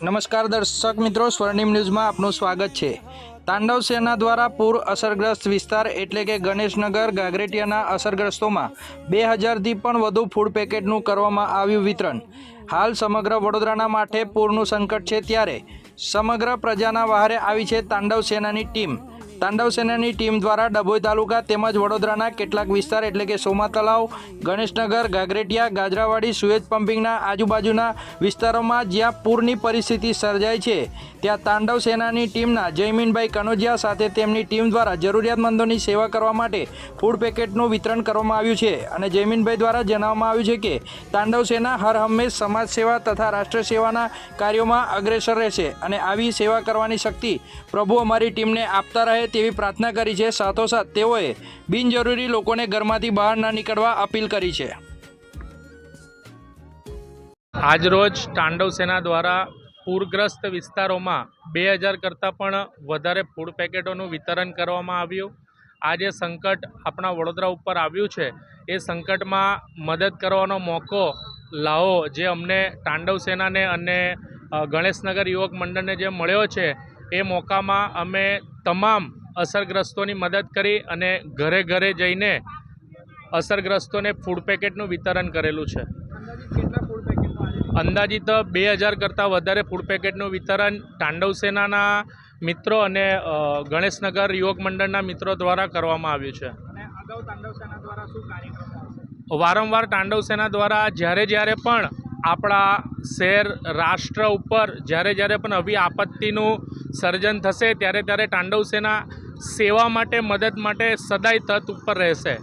નમસ્કાર દર્શક મિત્રો, સ્વર્ણિમ ન્યૂઝમાં આપનું સ્વાગત છે. તાંડવ સેના દ્વારા પૂર અસરગ્રસ્ત વિસ્તાર એટલે કે ગણેશનગર, ગાગરેટિયાના અસરગ્રસ્તોમાં બે હજારથી પણ વધુ ફૂડ પેકેટનું કરવામાં આવ્યું વિતરણ. હાલ સમગ્ર વડોદરાના માટે પૂરનું સંકટ છે ત્યારે સમગ્ર પ્રજાના વહારે આવી છે તાંડવ સેનાની ટીમ. તાંડવ સેનાની ટીમ દ્વારા ડભોઈ તાલુકા તેમજ વડોદરાના કેટલાક વિસ્તાર એટલે કે સોમા તલાવ ગણેશનગર, ગાગરેટિયા, ગાજરાવાડી, સુએજ પમ્પિંગના આજુબાજુના વિસ્તારોમાં જ્યાં પૂરની પરિસ્થિતિ સર્જાય છે. ત્યાં તાંડવ સેનાની ટીમના જયમીનભાઈ કનોજિયા સાથે તેમની ટીમ દ્વારા જરૂરિયાતમંદોની સેવા કરવા માટે ફૂડ પેકેટનું વિતરણ કરવામાં આવ્યું છે અને જયમીનભાઈ દ્વારા જણાવવામાં આવ્યું છે કે તાંડવ સેના હર હંમેશ સમાજ સેવા તથા રાષ્ટ્ર સેવાના કાર્યોમાં અગ્રેસર રહેશે અને આવી સેવા કરવાની શક્તિ પ્રભુ અમારી ટીમને આપતા રહે તેવી પ્રાર્થના કરી છે. સાથોસાથ તેઓએ બિનજરૂરી લોકોને ઘરમાંથી બહાર ના નીકળવા અપીલ કરી છે. આજરોજ તાંડવ સેના દ્વારા પૂરગ્રસ્ત વિસ્તારોમાં બે હજાર કરતાં પણ વધારે ફૂડ પેકેટોનું વિતરણ કરવામાં આવ્યું. આ જે સંકટ આપણા વડોદરા ઉપર આવ્યું છે. એ સંકટમાં મદદ કરવાનો મોકો લાવો જે અમને તાંડવ સેનાને અને ગણેશનગર યુવક મંડળને જે મળ્યો છે, એ મોકામાં અમે તમામ અસરગ્રસ્તોની મદદ કરી અને ઘરે ઘરે જઈને અસરગ્રસ્તોને ફૂડ પેકેટનું વિતરણ કરેલું છે. અંદાજિત બે હજાર કરતાં વધારે ફૂડ પેકેટનું વિતરણ તાંડવ સેનાના મિત્રો અને ગણેશનગર યુવક મંડળના મિત્રો દ્વારા કરવામાં આવ્યું છે. વારંવાર તાંડવ સેના દ્વારા જ્યારે જ્યારે પણ આપણા શહેર રાષ્ટ્ર ઉપર જ્યારે જ્યારે પણ આવી આપત્તિનું સર્જન થશે ત્યારે ત્યારે તાંડવ સેના સેવા માટે મદદ માટે સદાય તત ઉપર રહેશે.